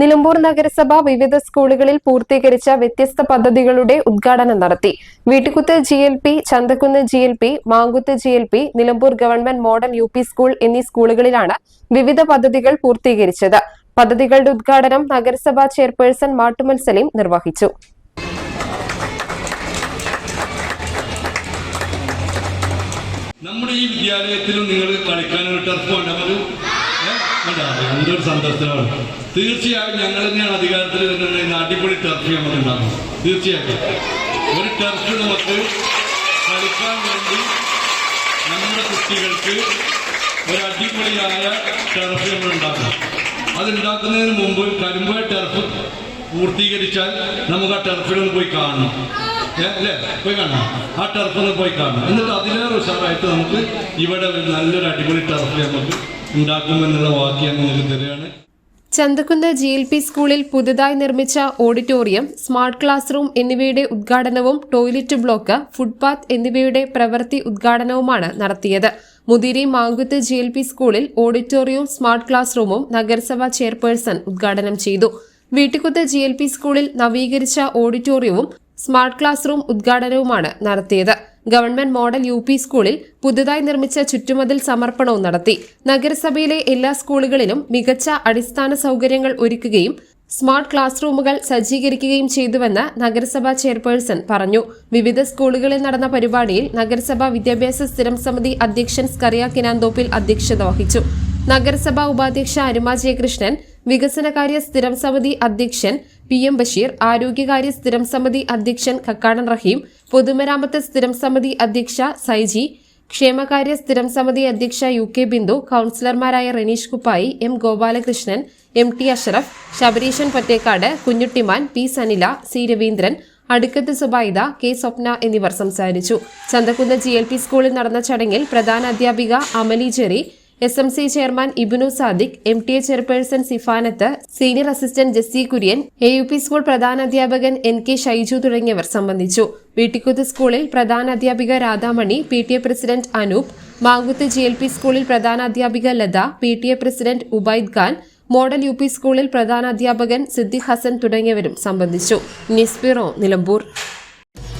Nilambur നഗരസഭ വിവിധ സ്കൂളുകളിൽ പൂർത്തീകരിച്ച വ്യത്യസ്ത പദ്ധതികളുടെ ഉദ്ഘാടനം നടത്തി. Veettikkuth G L P Chanthakkunnu G L P Mankuth G L P Nilambur government model U P school എന്നീ സ്കൂളുകളിലാണ് വിവിധ പദ്ധതികൾ പൂർത്തീകരിച്ചത്. പദ്ധതികളുടെ ഉദ്ഘാടനം നഗരസഭാ ചെയർപേഴ്സൺ മാട്ടുമൽ സലീം നിർവഹിച്ചു. നമ്മുടെ ഈ വിദ്യാലയത്തിലും നിങ്ങൾ കളിക്കാനൊരു ടർഫ് വേണ്ടത് എന്തൊരു സന്തോഷമാണ്. തീർച്ചയായും ഞങ്ങൾ തന്നെയാണ് അധികാരത്തിൽ വരുന്നത് അടിപൊളി ടർഫ് നമുക്ക് ഉണ്ടാക്കും. തീർച്ചയായിട്ടും. ഒരു ടർഫ് നമുക്ക് കളിക്കാൻ വേണ്ടി നമ്മുടെ കുട്ടികൾക്ക് ഒരു അടിപൊളിയായ ടർഫ് നമ്മൾ ഉണ്ടാക്കണം അതുണ്ടാക്കുന്നതിന് മുമ്പ് കരിമ്പ ടർഫ് പൂർത്തീകരിച്ചാൽ നമുക്ക് ആ ടർഫിലൊന്ന് പോയി കാണണം. അല്ലേ? പോയി കാണണം. ആ ടർഫൊന്ന് പോയി കാണണം. എന്നിട്ട് അതിലേറെ ഉഷാറായിട്ട് നമുക്ക് ഇവിടെ നല്ലൊരു അടിപൊളി ടർഫ് നമുക്ക് ഉണ്ടാക്കുമെന്നുള്ള വാക്ക് ചന്തക്കുന്ന് ജി എൽ പി സ്കൂളിൽ പുതുതായി നിർമ്മിച്ച ഓഡിറ്റോറിയം സ്മാർട്ട് ക്ലാസ് റൂം എന്നിവയുടെ ഉദ്ഘാടനവും ടോയ്ലറ്റ് ബ്ലോക്ക് ഫുട്പാത്ത് എന്നിവയുടെ പ്രവൃത്തി ഉദ്ഘാടനവുമാണ് നടത്തിയത്. Muthiri Mankuth G L P സ്കൂളിൽ ഓഡിറ്റോറിയവും സ്മാർട്ട് ക്ലാസ് റൂമും നഗരസഭാ ചെയർപേഴ്സൺ ഉദ്ഘാടനം ചെയ്തു. വീട്ടിക്കുത്ത് ജി എൽ പി സ്കൂളിൽ നവീകരിച്ച ഓഡിറ്റോറിയവും സ്മാർട്ട് ക്ലാസ് റൂം ഉദ്ഘാടനവുമാണ് നടത്തിയത്. ഗവൺമെന്റ് മോഡൽ യു പി സ്കൂളിൽ പുതുതായി നിർമ്മിച്ച ചുറ്റുമതിൽ സമർപ്പണവും നടത്തി. നഗരസഭയിലെ എല്ലാ സ്കൂളുകളിലും മികച്ച അടിസ്ഥാന സൗകര്യങ്ങൾ ഒരുക്കുകയും സ്മാർട്ട് ക്ലാസ് റൂമുകൾ സജ്ജീകരിക്കുകയും ചെയ്തുവെന്ന് നഗരസഭാ ചെയർപേഴ്സൺ പറഞ്ഞു. വിവിധ സ്കൂളുകളിൽ നടന്ന പരിപാടിയിൽ നഗരസഭാ വിദ്യാഭ്യാസ സ്ഥിരം സമിതി അധ്യക്ഷൻ സ്കറിയ കിനാന്തോപ്പിൽ അധ്യക്ഷത വഹിച്ചു. നഗരസഭാ ഉപാധ്യക്ഷ അരുമ ജയകൃഷ്ണൻ വികസനകാര്യ സ്ഥിരം സമിതി അധ്യക്ഷൻ പി എം ബഷീർ ആരോഗ്യകാര്യ സ്ഥിരം സമിതി അധ്യക്ഷൻ കക്കാടൻ റഹീം പൊതുമരാമത്ത് സ്ഥിരം സമിതി അധ്യക്ഷ സൈജി ക്ഷേമകാര്യ സ്ഥിരം സമിതി അധ്യക്ഷ U K Bindu കൌൺസിലർമാരായ Renish Kuppayi M Gopalakrishnan M T Ashraf Sabareesan Pottekkad Kunhuttiman P Sanila C Raveendran Adukkath Subaida K Swapna എന്നിവർ സംസാരിച്ചു. ചന്തക്കുന്ന് ജി സ്കൂളിൽ നടന്ന ചടങ്ങിൽ പ്രധാന അധ്യാപിക Amali Jerry S M C chairman Ibinu Sadiq M T A chairperson Sifanath senior assistant Jessy Kurian A U P school പ്രധാനാധ്യാപകൻ N K Shaiju തുടങ്ങിയവർ സംബന്ധിച്ചു. വീട്ടിക്കുത്ത് സ്കൂളിൽ പ്രധാനാധ്യാപിക Radhamani P T A president Anoop Mankuth G L P സ്കൂളിൽ പ്രധാനാധ്യാപിക Latha P T A president Ubaid Khan model U P സ്കൂളിൽ പ്രധാനാധ്യാപകൻ സിദ്ദിഖ് ഹസൻ തുടങ്ങിയവരും സംബന്ധിച്ചു. നിസ്ബിറോ നിലമ്പൂർ.